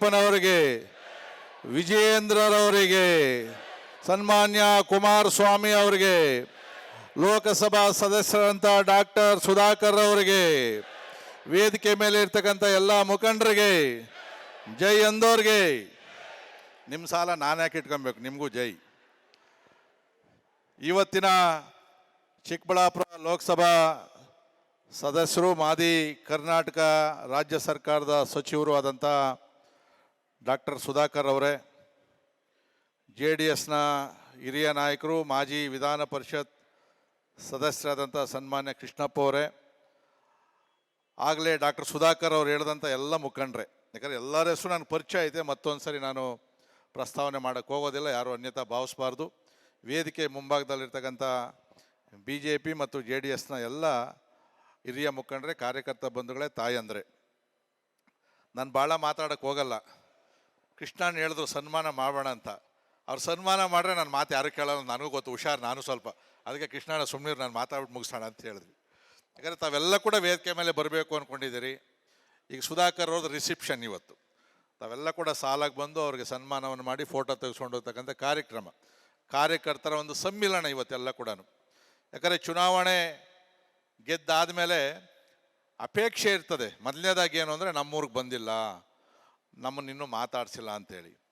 ಯಡಿಯೂರಪ್ಪನವರಿಗೆ ವಿಜಯೇಂದ್ರರವರಿಗೆ, ಸನ್ಮಾನ್ಯ ಕುಮಾರಸ್ವಾಮಿ ಅವರಿಗೆ, ಲೋಕಸಭಾ ಸದಸ್ಯರಂತ ಡಾಕ್ಟರ್ ಸುಧಾಕರ್ ಅವರಿಗೆ, ವೇದಿಕೆ ಮೇಲೆ ಇರ್ತಕ್ಕಂಥ ಎಲ್ಲ ಮುಖಂಡರಿಗೆ ಜೈ ಅಂದೋರ್ಗೆ. ನಿಮ್ಮ ಸಾಲ ನಾನು ಯಾಕೆ ಇಟ್ಕೊಬೇಕು? ನಿಮಗೂ ಜೈ. ಇವತ್ತಿನ ಚಿಕ್ಕಬಳ್ಳಾಪುರ ಲೋಕಸಭಾ ಸದಸ್ಯರು, ಮಾದಿ ಕರ್ನಾಟಕ ರಾಜ್ಯ ಸರ್ಕಾರದ ಸಚಿವರು ಆದಂಥ ಡಾಕ್ಟರ್ ಸುಧಾಕರ್ ಅವರೇ, ಜೆ ಡಿ ಎಸ್ನ ಹಿರಿಯ ನಾಯಕರು, ಮಾಜಿ ವಿಧಾನ ಪರಿಷತ್ ಸದಸ್ಯರಾದಂಥ ಸನ್ಮಾನ್ಯ ಕೃಷ್ಣಪ್ಪ ಅವರೇ, ಆಗಲೇ ಡಾಕ್ಟರ್ ಸುಧಾಕರ್ ಅವ್ರು ಹೇಳಿದಂಥ ಎಲ್ಲ ಮುಖಂಡ್ರೆ, ಯಾಕಂದರೆ ಎಲ್ಲರ ಹೆಸರು ನನಗೆ ಪರಿಚಯ ಐತೆ ಮತ್ತೊಂದು ಸರಿ ನಾನು ಪ್ರಸ್ತಾವನೆ ಮಾಡೋಕ್ಕೆ ಹೋಗೋದಿಲ್ಲ, ಯಾರು ಅನ್ಯತಾ ಭಾವಿಸಬಾರ್ದು. ವೇದಿಕೆ ಮುಂಭಾಗದಲ್ಲಿರ್ತಕ್ಕಂಥ ಬಿ ಜೆ ಪಿ ಮತ್ತು ಜೆ ಡಿ ಎಸ್ನ ಎಲ್ಲ ಹಿರಿಯ ಮುಖಂಡರೇ, ಕಾರ್ಯಕರ್ತ ಬಂಧುಗಳೇ ತಾಯಿ ಅಂದರೆ ನಾನು ಭಾಳ ಮಾತಾಡೋಕ್ಕೆ ಹೋಗಲ್ಲ. ಕೃಷ್ಣನ್ ಹೇಳಿದ್ರು, ಸನ್ಮಾನ ಮಾಡೋಣ ಅಂತ. ಅವ್ರು ಸನ್ಮಾನ ಮಾಡಿದ್ರೆ ನಾನು ಮಾತು ಯಾರು ಕೇಳಲ್ಲ, ನನಗೂ ಗೊತ್ತು, ಹುಷಾರು, ನಾನು ಸ್ವಲ್ಪ. ಅದಕ್ಕೆ ಕೃಷ್ಣನ ಸುಮ್ಮನೆ ನಾನು ಮಾತಾಡ್ಬಿಟ್ಟು ಮುಗಿಸೋಣ ಅಂತ ಹೇಳಿದ್ವಿ. ಯಾಕಂದರೆ ತಾವೆಲ್ಲ ಕೂಡ ವೇದಿಕೆ ಮೇಲೆ ಬರಬೇಕು ಅಂದ್ಕೊಂಡಿದ್ದೀರಿ ಈಗ ಸುಧಾಕರ್ ಅವ್ರದ್ದು ರಿಸೆಪ್ಷನ್ ಇವತ್ತು. ತಾವೆಲ್ಲ ಕೂಡ ಸಾಲಾಗಿ ಬಂದು ಅವ್ರಿಗೆ ಸನ್ಮಾನವನ್ನು ಮಾಡಿ ಫೋಟೋ ತೆಗೆಸ್ಕೊಂಡು ಹೋಗ್ತಕ್ಕಂಥ ಕಾರ್ಯಕ್ರಮ. ಕಾರ್ಯಕರ್ತರ ಒಂದು ಸಮ್ಮಿಲನ ಇವತ್ತೆಲ್ಲ ಕೂಡ ಯಾಕಂದರೆ ಚುನಾವಣೆ ಗೆದ್ದಾದಮೇಲೆ ಅಪೇಕ್ಷೆ ಇರ್ತದೆ. ಮೊದಲನೇದಾಗಿ ಏನು ಅಂದರೆ ನಮ್ಮೂರಿಗೆ ಬಂದಿಲ್ಲ. ನಮ್ಮನ್ನು ಇನ್ನೂ ಮಾತಾಡಿಸಿಲ್ಲ ಅಂತೇಳಿ.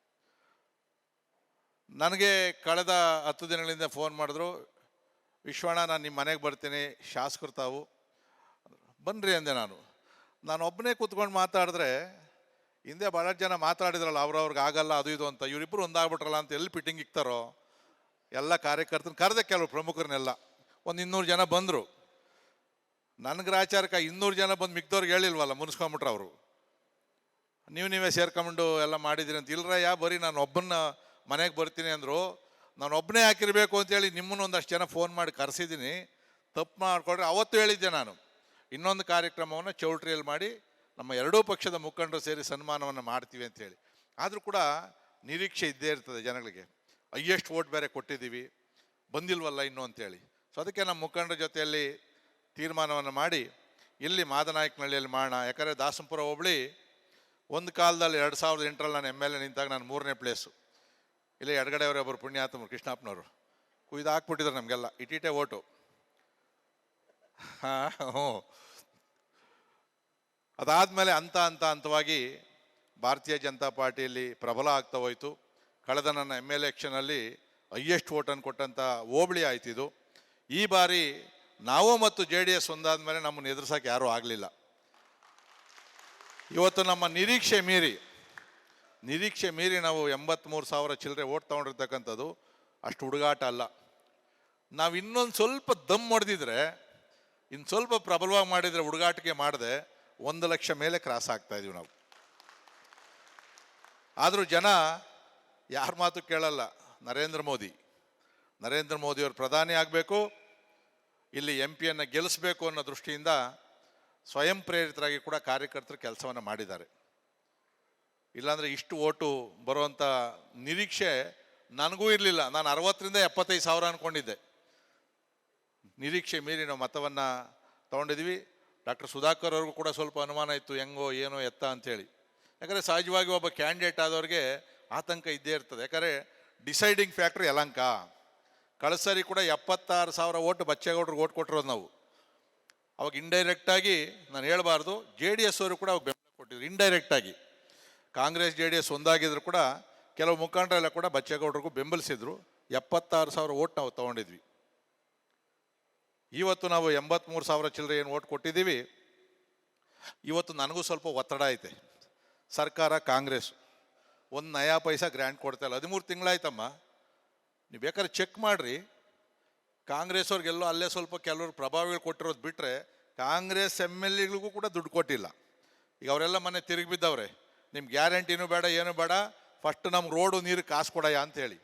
ನನಗೆ ಕಳೆದ ಹತ್ತು ದಿನಗಳಿಂದ ಫೋನ್ ಮಾಡಿದ್ರು, ವಿಶ್ವಣ್ಣ ನಾನು ನಿಮ್ಮ ಮನೆಗೆ ಬರ್ತೀನಿ, ಶಾಸಕರು ತಾವು. ಬನ್ನಿರಿ ಅಂದೆ ನಾನು. ನಾನು ಒಬ್ಬನೇ ಕೂತ್ಕೊಂಡು ಮಾತಾಡಿದ್ರೆ, ಹಿಂದೆ ಭಾಳಷ್ಟು ಜನ ಮಾತಾಡಿದ್ರಲ್ಲ, ಅವ್ರವ್ರಿಗೆ ಆಗಲ್ಲ, ಅದು ಇದು ಅಂತ. ಇವರಿಬ್ಬರು ಒಂದಾಗ್ಬಿಟ್ರಲ್ಲ ಅಂತ ಎಲ್ಲಿ ಫಿಟ್ಟಿಂಗ್ ಇಕ್ತಾರೋ, ಎಲ್ಲ ಕಾರ್ಯಕರ್ತನ ಕರೆದೆ ಕೆಲವು ಪ್ರಮುಖರನ್ನೆಲ್ಲ. ಒಂದು ಇನ್ನೂರು ಜನ ಬಂದರು. ನನಗೆ ರಾಚಾರಕ ಇನ್ನೂರು ಜನ ಬಂದು ಮಿಕ್ದವ್ರಿಗೆ ಹೇಳಿಲ್ವಲ್ಲ, ಮುನ್ಸ್ಕೊಂಬಿಟ್ರು ಅವರು. ನೀವು ನೀವೇ ಸೇರ್ಕೊಂಡು ಎಲ್ಲ ಮಾಡಿದಿರಿ ಅಂತ. ಇಲ್ರಯ್ಯ ಬರೀ ನಾನು ಒಬ್ಬನ ಮನೆಗೆ ಬರ್ತೀನಿ ಅಂದರು, ನಾನು ಒಬ್ಬನೇ ಹಾಕಿರಬೇಕು ಅಂತೇಳಿ ನಿಮ್ಮನ್ನು ಒಂದಷ್ಟು ಜನ ಫೋನ್ ಮಾಡಿ ಕರೆಸಿದ್ದೀನಿ. ತಪ್ಪು ಮಾಡಿಕೊಡ್ರೆ. ಅವತ್ತು ಹೇಳಿದ್ದೆ ನಾನು. ಇನ್ನೊಂದು ಕಾರ್ಯಕ್ರಮವನ್ನು ಚೌಟ್ರಿಯಲ್ಲಿ ಮಾಡಿ ನಮ್ಮ ಎರಡೂ ಪಕ್ಷದ ಮುಖಂಡರು ಸೇರಿ ಸನ್ಮಾನವನ್ನು ಮಾಡ್ತೀವಿ ಅಂತೇಳಿ ಆದರೂ ಕೂಡ ನಿರೀಕ್ಷೆ ಇದ್ದೇ ಇರ್ತದೆ ಜನಗಳಿಗೆ. ಹೈಯೆಸ್ಟ್ ವೋಟ್ ಬೇರೆ ಕೊಟ್ಟಿದ್ದೀವಿ. ಬಂದಿಲ್ವಲ್ಲ ಇನ್ನೂ ಅಂತೇಳಿ ಸೊ ಅದಕ್ಕೆ ನಮ್ಮ ಮುಖಂಡರ ಜೊತೆಯಲ್ಲಿ ತೀರ್ಮಾನವನ್ನು ಮಾಡಿ, ಇಲ್ಲಿ ಮಾದನಾಯಕನಹಳ್ಳಿಯಲ್ಲಿ ಮಾಡೋಣ. ಯಾಕಂದರೆ ದಾಸಂಪುರ ಹೋಬಳಿ ಒಂದು ಕಾಲದಲ್ಲಿ ಎರಡು ಸಾವಿರದ ಎಂಟರಲ್ಲಿ ನಾನು ಎಂ ಎಲ್ ಎ ನಿಂತಾಗ ನಾನು ಮೂರನೇ ಪ್ಲೇಸು. ಇಲ್ಲಿ ಎಡಗಡೆ ಅವರೊಬ್ಬರು ಪುಣ್ಯಾತ್ಮರು, ಕೃಷ್ಣಪ್ಪನವರು. ಕುಯ್ದು ಹಾಕ್ಬಿಟ್ಟಿದ್ರು ನಮಗೆಲ್ಲ. ಇಟಿಟೆ ಓಟು. ಹಾಂ, ಹ್ಞೂ. ಅದಾದಮೇಲೆ ಹಂತ ಹಂತ ಹಂತವಾಗಿ ಭಾರತೀಯ ಜನತಾ ಪಾರ್ಟಿಯಲ್ಲಿ ಪ್ರಬಲ ಆಗ್ತಾ ಹೋಯಿತು. ಕಳೆದ ನನ್ನ ಎಂ ಎಲ್ ಎಕ್ಷನಲ್ಲಿ ಹೈಯೆಸ್ಟ್ ಓಟನ್ನು ಕೊಟ್ಟಂಥ ಹೋಬಳಿ ಆಯ್ತು ಇದು ಈ ಬಾರಿ ನಾವು ಮತ್ತು ಜೆ ಡಿ ಎಸ್ ಒಂದಾದ ಮೇಲೆ ನಮ್ಮನ್ನು ಎದುರಿಸೋಕೆ ಯಾರೂ ಆಗಲಿಲ್ಲ. ಇವತ್ತು ನಮ್ಮ ನಿರೀಕ್ಷೆ ಮೀರಿ ನಿರೀಕ್ಷೆ ಮೀರಿ ನಾವು ಎಂಬತ್ತ್ಮೂರು ಸಾವಿರ ಚಿಲ್ಲರೆ ಓಟ್ ತೊಗೊಂಡಿರ್ತಕ್ಕಂಥದ್ದು, ಅಷ್ಟು ಹುಡುಗಾಟ ಅಲ್ಲ. ನಾವು ಇನ್ನೊಂದು ಸ್ವಲ್ಪ ದಮ್ ಹೊಡೆದಿದ್ರೆ ಇನ್ನು ಸ್ವಲ್ಪ ಪ್ರಬಲವಾಗಿ ಮಾಡಿದರೆ ಹುಡುಗಾಟಿಕೆ ಮಾಡದೆ, ಒಂದು ಲಕ್ಷ ಮೇಲೆ ಕ್ರಾಸ್ ಆಗ್ತಾ ಇದೀವಿ ನಾವು. ಆದರೂ ಜನ ಯಾರ ಮಾತು ಕೇಳಲ್ಲ, ನರೇಂದ್ರ ಮೋದಿ. ನರೇಂದ್ರ ಮೋದಿಯವರು ಪ್ರಧಾನಿ ಆಗಬೇಕು, ಇಲ್ಲಿ ಎಂ ಪಿಯನ್ನು ಗೆಲ್ಲಿಸಬೇಕು ಅನ್ನೋ ದೃಷ್ಟಿಯಿಂದ ಸ್ವಯಂ ಪ್ರೇರಿತರಾಗಿ ಕೂಡ ಕಾರ್ಯಕರ್ತರು ಕೆಲಸವನ್ನು ಮಾಡಿದ್ದಾರೆ. ಇಲ್ಲಾಂದರೆ ಇಷ್ಟು ಓಟು ಬರುವಂಥ ನಿರೀಕ್ಷೆ ನನಗೂ ಇರಲಿಲ್ಲ. ನಾನು ಅರವತ್ತರಿಂದ ಎಪ್ಪತ್ತೈದು ಸಾವಿರ ಅಂದ್ಕೊಂಡಿದ್ದೆ ನಿರೀಕ್ಷೆ ಮೀರಿ ನಾವು ಮತವನ್ನು ತೊಗೊಂಡಿದ್ವಿ. ಡಾಕ್ಟರ್ ಸುಧಾಕರ್ ಅವ್ರಿಗೂ ಕೂಡ ಸ್ವಲ್ಪ ಅನುಮಾನ ಇತ್ತು, ಹೆಂಗೋ ಏನೋ ಎತ್ತ ಅಂಥೇಳಿ ಯಾಕಂದರೆ ಸಹಜವಾಗಿ ಒಬ್ಬ ಕ್ಯಾಂಡಿಡೇಟ್ ಆದವ್ರಿಗೆ ಆತಂಕ ಇದ್ದೇ ಇರ್ತದೆ. ಯಾಕಂದರೆ ಡಿಸೈಡಿಂಗ್ ಫ್ಯಾಕ್ಟ್ರಿ ಅಲಂಕ ಕಳಸರಿ ಕೂಡ ಎಪ್ಪತ್ತಾರು ಸಾವಿರ ಓಟ್, ಬಚ್ಚೇಗೌಡ್ರಿಗೆ ಓಟ್ ಕೊಟ್ಟಿರೋದು ನಾವು. ಅವಾಗ ಇಂಡೈರೆಕ್ಟ್ ಆಗಿ ನಾನು ಹೇಳಬಾರ್ದು ಜೆ ಡಿ ಎಸ್ ಅವರು ಕೂಡ ಅವಾಗ ಬೆಂಬಲ ಕೊಟ್ಟಿದ್ರು ಇಂಡೈರೆಕ್ಟ್ ಆಗಿ. ಕಾಂಗ್ರೆಸ್ ಜೆ ಡಿ ಎಸ್ ಒಂದಾಗಿದ್ರು ಕೂಡ ಕೆಲವು ಮುಖಂಡರೆಲ್ಲ ಕೂಡ ಬಚ್ಚೇಗೌಡರಿಗೂ ಬೆಂಬಲಿಸಿದ್ರು. ಎಪ್ಪತ್ತಾರು ಸಾವಿರ ಓಟ್ ನಾವು ತೊಗೊಂಡಿದ್ವಿ. ಇವತ್ತು ನಾವು ಎಂಬತ್ತ್ಮೂರು ಸಾವಿರ ಚಿಲ್ಲರೆ ಏನು ಓಟ್ ಕೊಟ್ಟಿದ್ದೀವಿ. ಇವತ್ತು ನನಗೂ ಸ್ವಲ್ಪ ಒತ್ತಡ ಐತೆ. ಸರ್ಕಾರ, ಕಾಂಗ್ರೆಸ್, ಒಂದು ನಯಾ ಪೈಸಾ ಗ್ರ್ಯಾಂಟ್ ಕೊಡ್ತಾ ಇಲ್ಲ. ಹದಿಮೂರು ತಿಂಗಳಾಯ್ತಮ್ಮ. ನೀವು ಬೇಕಾದ್ರೆ ಚೆಕ್ ಮಾಡಿರಿ. ಕಾಂಗ್ರೆಸ್ ಅವ್ರಿಗೆಲ್ಲೋ ಅಲ್ಲೇ ಸ್ವಲ್ಪ ಕೆಲವರು ಪ್ರಭಾವಿಗಳು ಕೊಟ್ಟಿರೋದು ಬಿಟ್ಟರೆ ಕಾಂಗ್ರೆಸ್ ಎಂ ಎಲ್ ಎಗಳಿಗೂ ಕೂಡ ದುಡ್ಡು ಕೊಟ್ಟಿಲ್ಲ. ಈಗ ಅವರೆಲ್ಲ ಮನೆ ತಿರುಗಿ ಬಿದ್ದವ್ರೆ, ನಿಮ್ಗೆ ಗ್ಯಾರಂಟಿನೂ ಬೇಡ, ಏನೂ ಬೇಡ, ಫಸ್ಟ್ ನಮ್ಗೆ ರೋಡು ನೀರು ಕಾಸು ಕೊಡಯ್ಯ ಅಂತೇಳಿ